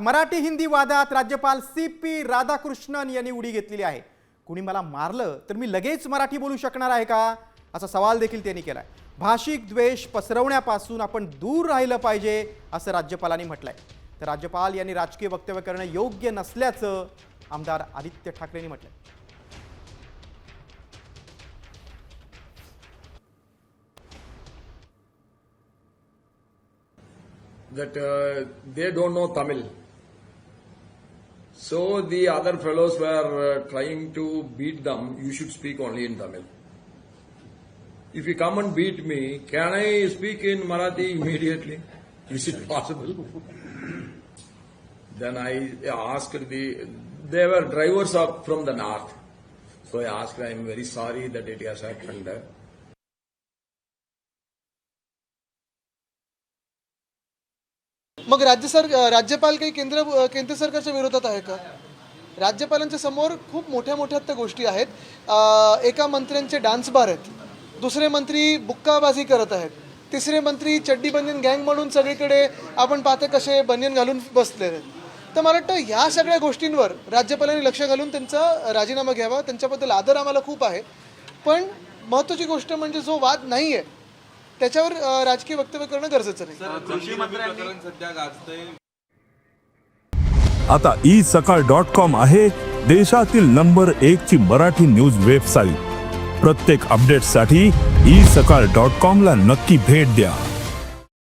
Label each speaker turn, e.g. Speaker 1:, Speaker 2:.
Speaker 1: मराठी हिंदी वादात राज्यपाल C P Radhakrishnan यांनी उडी घेतलेली आहे. कुणी मला मारलं तर मी लगेच मराठी बोलू शकणार आहे का? असा सवाल देखील त्यांनी केलाय. भाषिक द्वेष पसरवण्यापासून आपण दूर राहिलं पाहिजे असं राज्यपालांनी म्हटलंय. तर राज्यपाल यांनी राजकीय वक्तव्य करणं योग्य नसल्याचं आमदार आदित्य ठाकरेंनी म्हटलंय.
Speaker 2: That uh, they don't know Tamil. So the other fellows were uh, trying to beat them. You should speak only in Tamil. If you come and beat me, can I speak in Marathi immediately? Is it possible? then I asked the. They were drivers up from the north. So I asked, I am very sorry that it has happened.
Speaker 3: मग राज्य sir राज्यपाल काही केंद्र केंद्र सरकारच्या विरोधात आहे का? राज्यपालांच्या समोर खूप मोठ्या मोठ्या त्या गोष्टी आहेत. एका मंत्र्यांचे डान्स बार आहेत. दुसरे मंत्री बुक्काबाजी करत आहेत. तिसरे मंत्री चड्डी बनियन गँग म्हणून सगळीकडे आपण पाहते कसे बनियन घालून बसले आहेत. तर मला वाटतं ह्या सगळ्या गोष्टींवर राज्यपालांनी लक्ष घालून त्यांचा राजीनामा घ्यावा. त्यांच्याबद्दल आदर आम्हाला खूप आहे. पण महत्त्वाची गोष्ट म्हणजे जो वाद नाही आहे त्याच्यावर राजकीय वक्तव्य करणं गरजेचं नाही.
Speaker 4: कृषी प्रकरण सध्या गाजतंय
Speaker 5: आता ई सकाळ डॉट कॉम आहे देशातील नंबर एक ची मराठी न्यूज वेबसाईट. प्रत्येक अपडेटसाठी ई सकाळ डॉट कॉम ला नक्की भेट द्या.